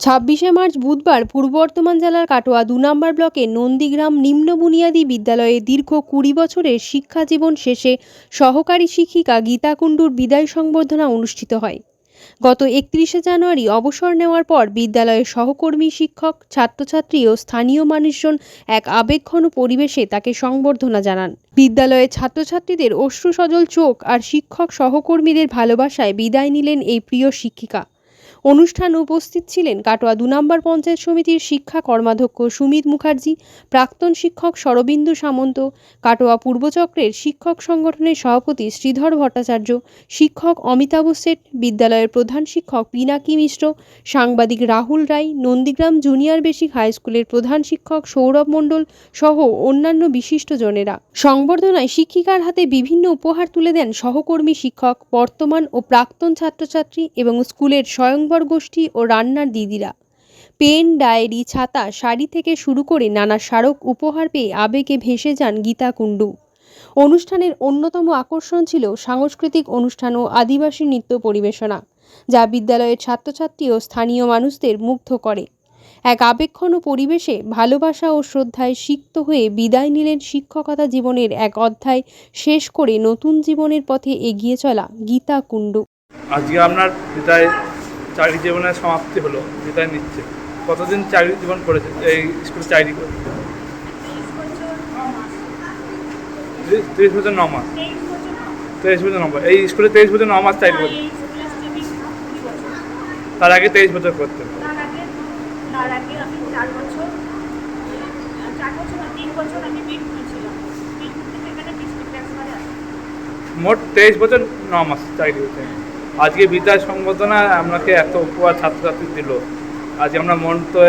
ছাব্বিশে মার্চ বুধবার পূর্ব বর্ধমান জেলার কাটোয়া দু নম্বর ব্লকে নন্দীগ্রাম নিম্ন বুনিয়াদী বিদ্যালয়ে দীর্ঘ কুড়ি বছরের শিক্ষা জীবন শেষে সহকারী শিক্ষিকা গীতা কুণ্ডুর বিদায় সংবর্ধনা অনুষ্ঠিত হয়। গত একত্রিশে জানুয়ারি অবসর নেওয়ার পর বিদ্যালয়ের সহকর্মী শিক্ষক, ছাত্রছাত্রী ও স্থানীয় মানুষজন এক আবেগঘন পরিবেশে তাকে সংবর্ধনা জানান। বিদ্যালয়ের ছাত্রছাত্রীদের অশ্রু সজল চোখ আর শিক্ষক সহকর্মীদের ভালোবাসায় বিদায় নিলেন এই প্রিয় শিক্ষিকা। অনুষ্ঠানে উপস্থিত ছিলেন কাটোয়া দু নম্বর পঞ্চায়েত সমিতির শিক্ষা কর্মাধ্যক্ষ সুমিত মুখার্জি, প্রাক্তন শিক্ষক শরবিন্দু সামন্ত, কাটোয়া পূর্বচক্রের শিক্ষক সংগঠনের সভাপতি শ্রীধর ভট্টাচার্য, শিক্ষক অমিতাভ শেঠ বিদ্যালয়ের প্রধান শিক্ষক পিনাকি মিশ্র, সাংবাদিক Rahul Roy, Nandigram junior basic high স্কুলের প্রধান শিক্ষক সৌরভ মণ্ডল সহ অন্যান্য বিশিষ্টজনেরা সংবর্ধনায় শিক্ষিকার হাতে বিভিন্ন উপহার তুলে দেন সহকর্মী শিক্ষক, বর্তমান ও প্রাক্তন ছাত্রছাত্রী এবং স্কুলের স্বয়ংবর গোষ্ঠী ও রান্নার দিদিরা। পেন, ডায়েরি, ছাতা, শাড়ি থেকে শুরু করে নানা স্মারক উপহার পেয়ে আবেগে ভেসে যান গীতা কুণ্ডু। অনুষ্ঠানের অন্যতম আকর্ষণ ছিল সাংস্কৃতিক অনুষ্ঠান ও আদিবাসী নৃত্য পরিবেশনা, যা বিদ্যালয়ের ছাত্রছাত্রী ও স্থানীয় মানুষদের মুগ্ধ করে। এক আবেগঘন পরিবেশে ভালোবাসা ও শ্রদ্ধায় সিক্ত হয়ে বিদায় নিলেন শিক্ষকতা জীবনের এক অধ্যায় শেষ করে নতুন জীবনের পথে এগিয়ে চলা গীতা কুণ্ডু। আজকে আপনার বিদায় চাকরি জীবনের সমাপ্তি হলো বিদায় নিচ্ছে। কতদিন চাকরি জীবন করেছে এই স্কুলে চাকরি করে? ত্রিশ- ত্রিশ বছর ন মাস। তেইশ বছর ন মাস। এই স্কুলে তেইশ বছর ন মাস চাকরি করতে তার আগে তেইশ বছর করতে মোট তেইশ বছর ন মাস চাকরি করতে আজকে বিদায় সংবর্ধনা আপনাকে এত উপহার ছাত্রছাত্রী দিল। আজকে আমরা মন তো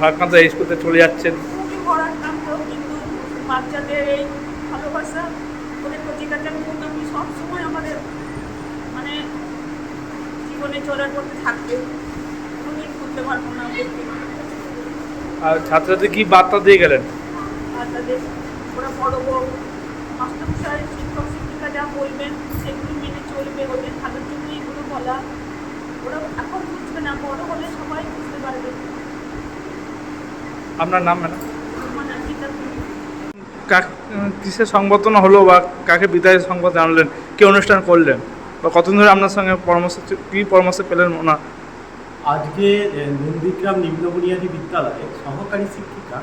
ভারকান্ত এই স্কুলে চলে যাচ্ছেন। বাচ্চাদের এই ভালোবাসা ওদের কিন্তু আমি সবসময় আমাদের মানে জীবনে চলার পথে থাকবে। কোনোদিন করতে পারব না আর ছাত্রছাত্রী কি বার্তা দিয়ে গেলেন? তাদের ওরা বড় বড় মাস্টারমশাই শিক্ষক শিক্ষিকা যা বলবেন সেগুলো মেনে চলবে ওদের ভালোর জন্য বলা ওরা এখন বুঝবে না বড় হলে সবাই বুঝতে পারবে। আপনার নাম ম্যাডাম? মানে কাক সংবর্ধনা হলো বা কাকে বিদায় সংবাদ জানালেন কি অনুষ্ঠান করলেন বা কতদিন ধরে আপনার সঙ্গে পরামর্শ কী পরামর্শ পেলেন ওনার আজকে নন্দীগ্রাম নিম্ন বুনিয়াদী বিদ্যালয়ে সহকারী শিক্ষিকা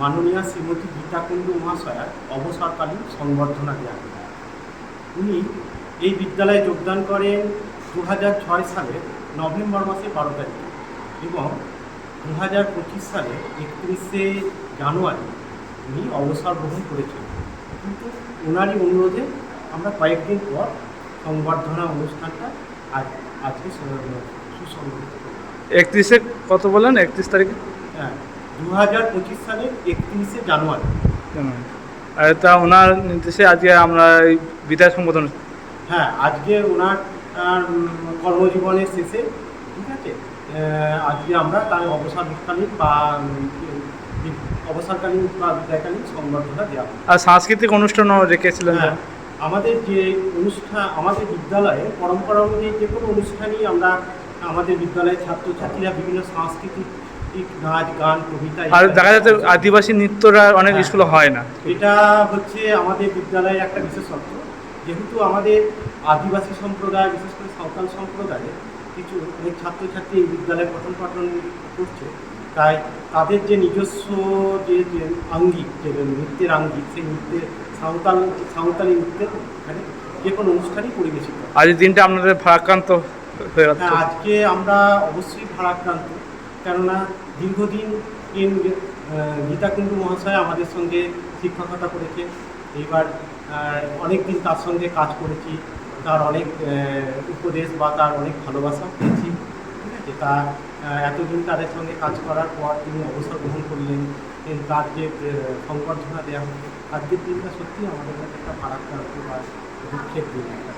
মাননীয়া শ্রীমতী গীতা কুণ্ডু মহাশয়ার অবসরকালীন সংবর্ধনা দেওয়া উনি এই বিদ্যালয়ে যোগদান করেন দু ছয় সালের নভেম্বর মাসে বারো তারিখ এবং দু হাজার পঁচিশ সালে একত্রিশে জানুয়ারি উনি অবসর গ্রহণ করেছেন। কিন্তু ওনারই অনুরোধে আমরা কয়েকদিন পর সংবর্ধনা অনুষ্ঠানটা আজ আজকে সুসংগঠিত করলাম। একত্রিশে কত বললেন একত্রিশ তারিখে? হ্যাঁ দু হাজার পঁচিশ সালের একত্রিশে জানুয়ারি। তা ওনার নির্দেশে আজকে আমরা এই বিদায় সম্বোধন হ্যাঁ আজকে ওনার কর্মজীবনের শেষে ঠিক আছে? আজকে আমরা তার অবসরকালীন বা অবসরকালীন বা বিদায়কালীন সংবর্ধনা দেওয়া। আর সাংস্কৃতিক অনুষ্ঠানও রেখেছিলেন হ্যাঁ আমাদের যে অনুষ্ঠান আমাদের বিদ্যালয়ে পরম্পরা অনুযায়ী যে কোনো অনুষ্ঠানই আমরা আমাদের বিদ্যালয়ের ছাত্রছাত্রীরা বিভিন্ন সাংস্কৃতিক নাচ গান কবিতা আর দেখা যাচ্ছে আদিবাসী নৃত্যরা অনেক হ্যাঁ। স্কুলে হয় না। এটা হচ্ছে আমাদের বিদ্যালয়ের একটা বিশেষত্ব। যেহেতু আমাদের আদিবাসী সম্প্রদায় বিশেষ করে সাঁওতাল সম্প্রদায়ে কিছু অনেক ছাত্রছাত্রী এই বিদ্যালয়ে পঠন পাঠন করছে তাই তাদের যে নিজস্ব যে যে আঙ্গিক যে নৃত্যের আঙ্গিক সেই নৃত্যের সাঁওতাল সাঁওতালি নৃত্যের এখানে যে কোনো অনুষ্ঠানই পরিবেশিত। আজ দিনটা আপনাদের ভারাক্রান্ত হয়ে আজকে আমরা অবশ্যই ভারাক্রান্ত কেননা দীর্ঘদিন গীতা কুণ্ডু মহাশয় আমাদের সঙ্গে শিক্ষকতা করেছে এইবার অনেক দিন তার সঙ্গে কাজ করেছি তার অনেক উপদেশ বা তার অনেক ভালোবাসা পেয়েছি। ঠিক আছে? তা এতদিন তাদের সঙ্গে কাজ করার পর তিনি অবসর গ্রহণ করলেন। তার যে সংবর্ধনা দেওয়া হলো। আজকের দিনটা সত্যি আমাদের কাছে একটা ভারাক্রান্ত বা দুঃখের দিন। একটা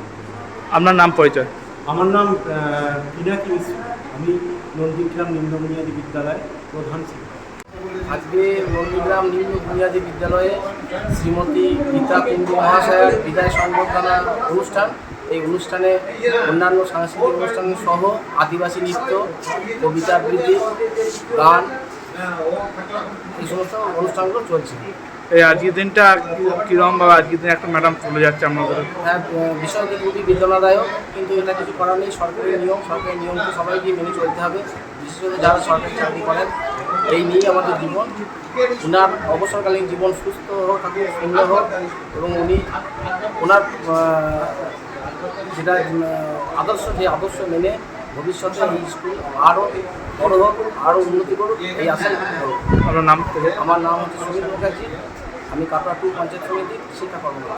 আপনার নাম পরিচয়? আমার নাম পিনাকি মিশ্র। আমি নন্দীগ্রাম নিম্নবুনিয়াদী বিদ্যালয়ের প্রধান শিক্ষক। আজকে নন্দীগ্রাম নিম্ন বুনিয়াদী বিদ্যালয়ে শ্রীমতী গীতা কুণ্ডু মহাশয়ের বিদায় সংবর্ধনা অনুষ্ঠান। এই অনুষ্ঠানে অন্যান্য সাংস্কৃতিক অনুষ্ঠান সহ আদিবাসী নৃত্য কবিতা আবৃত্তি গান এই সমস্ত অনুষ্ঠানগুলো চলছে। এই আজকের দিনটা কীরকম বা আজকের দিনে একটা ম্যাডাম চলে যাচ্ছে আপনাদের হ্যাঁ বিষয়টি খুবই বেদনাদায়ক কিন্তু এটা কিছু করার নেই। সরকারি নিয়ম সরকারি নিয়মকে সবাইকে মেনে চলতে হবে। বিশেষত যারা সরকারি চাকরি করেন এই নিয়েই আমাদের জীবন। ওনার অবসরকালীন জীবন সুস্থ হোক থাকুক সুন্দর হোক এবং উনি ওনার যেটা আদর্শ যে আদর্শ মেনে ভবিষ্যতে এই স্কুল আরও বড় হোক আরও উন্নতি করুক এই আশাই করুক আপনার নাম? আমার নাম হচ্ছে সুনীল মুখার্জি। আমি কাটোয়া টু পঞ্চায়েত সমিতির শিক্ষা কর্মকর্তা।